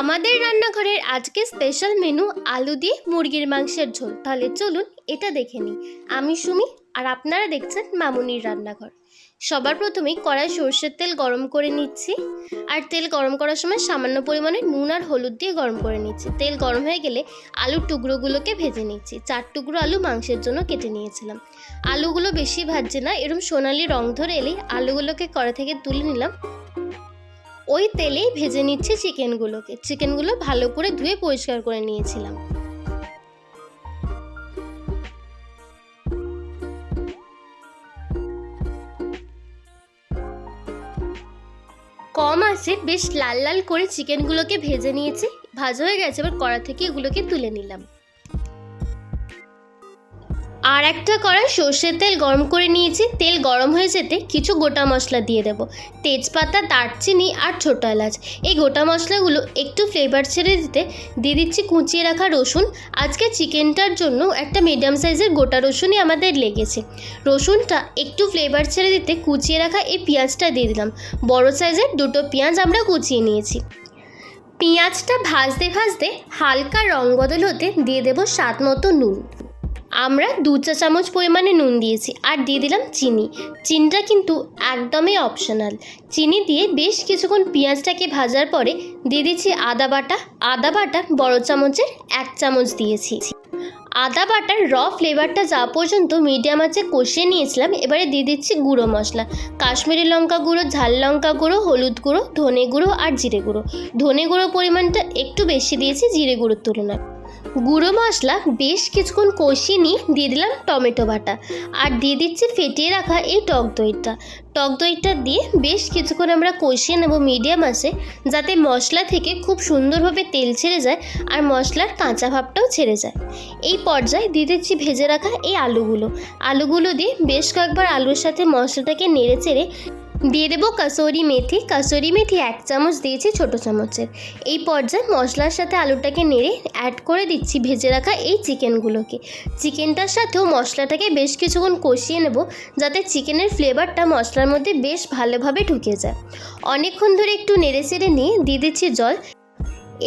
আমাদের রান্নাঘরের আজকে স্পেশাল মেনু আলু দিয়ে মুরগির মাংসের ঝোল। তাহলে চলুন এটা দেখে নিই। আমি সুমি আর আপনারা দেখছেন মামুনির রান্নাঘর। সবার প্রথমেই কড়াই সর্ষের তেল গরম করে নিচ্ছি। আর তেল গরম করার সময় সামান্য পরিমাণে নুন আর হলুদ দিয়ে গরম করে নিচ্ছি। তেল গরম হয়ে গেলে আলুর টুকরোগুলোকে ভেজে নিচ্ছি। চার টুকরো আলু মাংসের জন্য কেটে নিয়েছিলাম। আলুগুলো বেশি ভাজছে না এরকম সোনালি রং ধরে এলেই আলুগুলোকে কড়া থেকে তুলে নিলাম। ওই তেলেই ভেজে নিচ্ছে চিকেনগুলোকে। চিকেনগুলো ভালো করে ধুয়ে পরিষ্কার করে নিয়েছিলাম। কম আছে, বেশ লাল লাল করে চিকেনগুলোকে ভেজে নিয়েছি। ভাজা হয়ে গেছে, এবার কড়া থেকে এগুলোকে তুলে নিলাম। আর একটা কড়াই সর্ষের তেল গরম করে নিয়েছি। তেল গরম হয়ে যেতে কিছু গোটা মশলা দিয়ে দেবো। তেজপাতা, দারচিনি আর ছোটো এলাচ। এই গোটা মশলাগুলো একটু ফ্লেভার ছেড়ে দিতে দিয়ে দিচ্ছি কুচিয়ে রাখা রসুন। আজকে চিকেনটার জন্য একটা মিডিয়াম সাইজের গোটা রসুনই আমাদের লেগেছে। রসুনটা একটু ফ্লেভার ছেড়ে দিতে কুচিয়ে রাখা এই পেঁয়াজটা দিয়ে দিলাম। বড় সাইজের দুটো পেঁয়াজ আমরা কুচিয়ে নিয়েছি। পেঁয়াজটা ভাজতে ভাজতে হালকা রং বদল হতে দিয়ে দেবো স্বাদ মতো নুন। আমরা দু চা চামচ পরিমাণে নুন দিয়েছি আর দিয়ে দিলাম চিনি। চিনিটা কিন্তু একদমই অপশনাল চিনি দিয়ে বেশ কিছুক্ষণ পেঁয়াজটাকে ভাজার পরে দিয়ে দিচ্ছি আদা বাটা। আদা বাটা বড় চামচের এক চামচ দিয়েছি। আদা বাটার র ফ্লেভারটা যা পর্যন্ত মিডিয়াম আঁচে কষিয়ে নিয়েছিলাম। এবারে দিয়ে দিচ্ছি গুঁড়ো মশলা। কাশ্মীরি লঙ্কা গুঁড়ো, ঝাল লঙ্কা গুঁড়ো, হলুদ গুঁড়ো, ধনে গুঁড়ো আর জিরে গুঁড়ো। ধনে গুঁড়ো পরিমাণটা একটু বেশি দিয়েছি, জিরে গুঁড়োর তুলনায়। গুঁড়ো মশলা, বেশ কিছুক্ষণ কষিয়ে নিয়ে দিয়ে দিলাম টমেটো বাটা। আর দিয়ে দিচ্ছি ফেটিয়ে রাখা এই টক দইটা। টক দইটা দিয়ে বেশ কিছুক্ষণ আমরা কষিয়ে নেব মিডিয়াম আছে যাতে মশলা থেকে খুব সুন্দরভাবে তেল ছেড়ে যায় আর মশলার কাঁচা ভাবটাও ছেড়ে যায়। এই পর্যায়ে দিয়ে দিচ্ছি ভেজে রাখা এই আলুগুলো। আলুগুলো দিয়ে বেশ কয়েকবার আলুর সাথে মশলাটাকে নেড়ে চেড়ে দিয়ে দেবো কাসুরি মেথি। কাসুরি মেথি এক চামচ দিয়েছি ছোটো চামচের। এই পর্যায়ে মশলার সাথে আলুটাকে নেড়ে অ্যাড করে দিচ্ছি ভেজে রাখা এই চিকেনগুলোকে। চিকেনটার সাথেও মশলাটাকে বেশ কিছুক্ষণ কষিয়ে নেব যাতে চিকেনের ফ্লেভারটা মশলার মধ্যে বেশ ভালোভাবে ঢুকে যায়। অনেকক্ষণ ধরে একটু নেড়ে চেড়ে নিয়ে দিয়ে দিচ্ছি জল।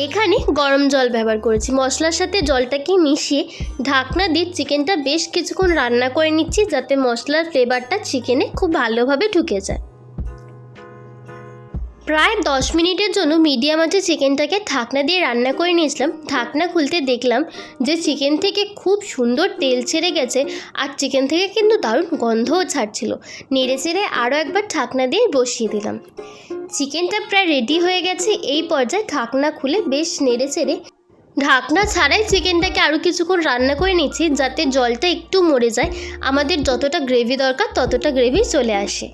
এখানে গরম জল ব্যবহার করেছি। মশলার সাথে জলটাকে মিশিয়ে ঢাকনা দিয়ে চিকেনটা বেশ কিছুক্ষণ রান্না করে নিচ্ছি যাতে মশলার ফ্লেভারটা চিকেনে খুব ভালোভাবে ঢুকে যায়। প্রায় দশ মিনিটের জন্য মিডিয়াম আঁচে চিকেনটাকে ঢাকনা দিয়ে রান্না করে নিয়েছিলাম। ঢাকনা খুলতে দেখলাম যে চিকেন থেকে খুব সুন্দর তেল ছেড়ে গেছে আর চিকেন থেকে কিন্তু দারুণ গন্ধও ছাড়ছিল। নেড়ে চেড়ে আরও একবার ঢাকনা দিয়ে বসিয়ে দিলাম। চিকেনটা প্রায় রেডি হয়ে গেছে। এই পর্যায়ে ঢাকনা খুলে বেশ নেড়ে চেড়ে ঢাকনা ছাড়াই চিকেনটাকে আরও কিছুক্ষণ রান্না করে নিচ্ছি যাতে জলটা একটু মরে যায়। আমাদের যতটা গ্রেভি দরকার ততটা গ্রেভি চলে আসে।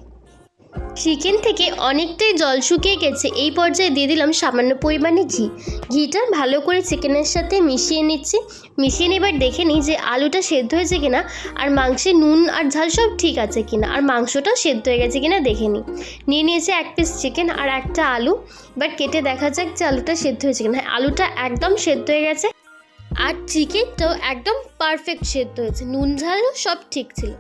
চিকেন থেকে অনেকটাই জল শুকিয়ে গেছে। এই পর্যায়ে দিয়ে দিলাম সামান্য পরিমাণে ঘি। ঘিটা ভালো করে চিকেনের সাথে মিশিয়ে নিচ্ছি। মিশিয়ে এবার দেখে নিই যে আলুটা সেদ্ধ হয়েছে কিনা, আর মাংসে নুন আর ঝাল সব ঠিক আছে কিনা, আর মাংসটাও সেদ্ধ হয়ে গেছে কিনা দেখে নিই। নিয়ে নিয়েছে এক পিস চিকেন আর একটা আলু, এবার কেটে দেখা যাক যে আলুটা সেদ্ধ হয়েছে কিনা। হ্যাঁ আলুটা একদম সেদ্ধ হয়ে গেছে, আর চিকেনটাও একদম পারফেক্ট সেদ্ধ হয়েছে। নুন, ঝালও সব ঠিক ছিল।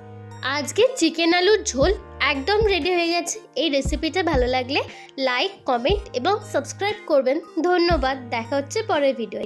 আজকে চিকেন আলুর ঝোল একদম রেডি হয়ে গেছে। এই রেসিপিটা ভালো লাগলে লাইক কমেন্ট এবং সাবস্ক্রাইব করবেন। ধন্যবাদ। দেখা হচ্ছে পরের ভিডিও